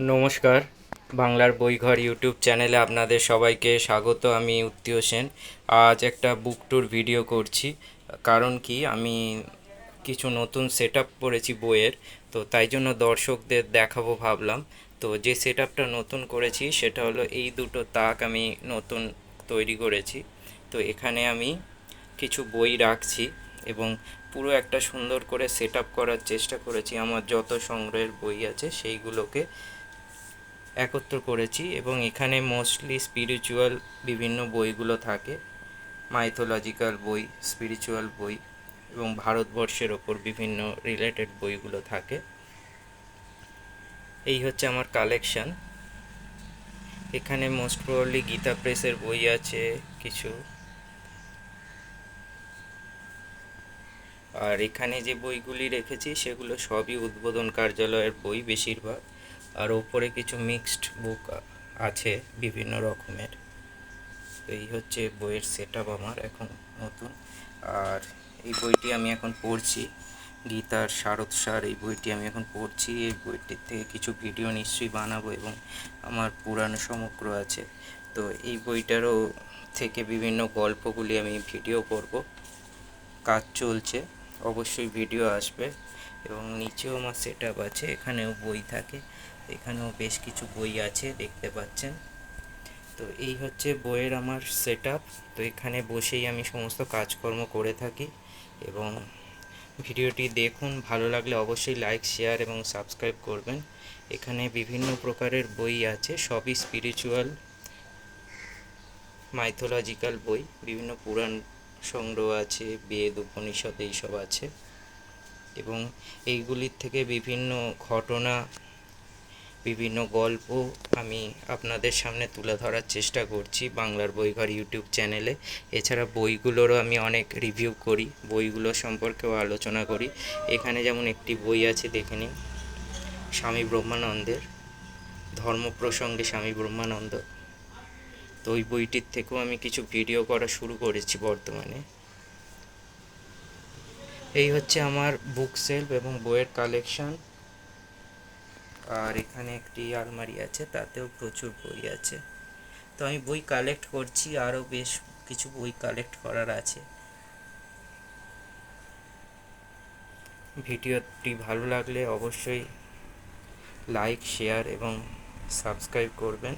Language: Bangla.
নমস্কার, বাংলার বইঘর ইউটিউব চ্যানেলে আপনাদের সবাইকে স্বাগত, আমি উত্তীয় সেন। আজ একটা বুক ট্যুর ভিডিও করছি, কারণ কি আমি কিছু নতুন সেট আপ করেছি বইয়ের, তো তাই জন্য দর্শকদের দেখাবো ভাবলাম। তো যে সেট আপটা নতুন করেছি, সেটা হলো এই দুটো তাক আমি নতুন তৈরি করেছি। তো এখানে আমি কিছু বই রাখছি এবং পুরো একটা সুন্দর করে সেট করার চেষ্টা করেছি। আমার যত সংগ্রহের বই আছে, সেইগুলোকে একত্র করেছি এবং এখানে মোস্টলি স্পিরিচুয়াল বিভিন্ন বইগুলো থাকে। মাইথোলজিক্যাল বই স্পিরিচুয়াল বই এবং ভারতবর্ষের ওপর বিভিন্ন রিলেটেড বইগুলো থাকে। এই হচ্ছে আমার কালেকশান এখানে মোস্ট প্রবলি গীতা প্রেসের বই আছে কিছু। আর এখানে যে বইগুলি রেখেছি সেগুলো সবই উদ্বোধন কার্যালয়ের বই বেশিরভাগ। আর ওপরে কিছু মিক্সড বুক আছে বিভিন্ন রকমের। তো এই হচ্ছে বইয়ের সেট আমার এখন নতুন। আর এই বইটি আমি এখন পড়ছি। গীতার শারদ সার এই বইটি আমি এখন পড়ছি। এই বইটির থেকে কিছু ভিডিও নিশ্চয়ই বানাবো এবং আমার পুরানো সমগ্র আছে। তো এই বইটারও থেকে বিভিন্ন গল্পগুলি আমি ভিডিও করব। কাজ চলছে, অবশ্যই ভিডিও আসবে এবং নিচেও আমার সেট আছে, এখানেও বই থাকে। এখানেও বেশ কিছু বই আছে, দেখতে পাচ্ছেন। তো এই হচ্ছে বইয়ের আমার সেট তো এখানে বসেই আমি সমস্ত কাজকর্ম করে থাকি এবং ভিডিওটি দেখুন। ভালো লাগলে অবশ্যই লাইক শেয়ার এবং সাবস্ক্রাইব করবেন। এখানে বিভিন্ন প্রকারের বই আছে, সবই স্পিরিচুয়াল মাইথোলজিক্যাল বই। বিভিন্ন পুরাণ সংগ্রহ আছে, বেদ উপনিষদ এইসব আছে। এবং এইগুলির থেকে বিভিন্ন ঘটনা বিভিন্ন গল্প আমি আপনাদের সামনে তুলে ধরার চেষ্টা করছি বাংলার বইঘর ইউটিউব চ্যানেলে। এছাড়া বইগুলোরও আমি অনেক রিভিউ করি, বইগুলো সম্পর্কেও আলোচনা করি। এখানে যেমন একটি বই আছে, দেখে নিন। স্বামী ব্রহ্মানন্দের, ধর্ম প্রসঙ্গে স্বামী ব্রহ্মানন্দ। তো ওই বইটির থেকেও আমি কিছু ভিডিও করা শুরু করেছি বর্তমানে। এই হচ্ছে আমার বুক সেলফ এবং বইয়ের কালেকশন আর এখানে একটি আলমারি আছে, তাতেও প্রচুর বই আছে। তো আমি বই কালেক্ট করছি, আরও বেশ কিছু বই কালেক্ট করার আছে। ভিডিওটি ভালো লাগলে অবশ্যই লাইক শেয়ার এবং সাবস্ক্রাইব করবেন।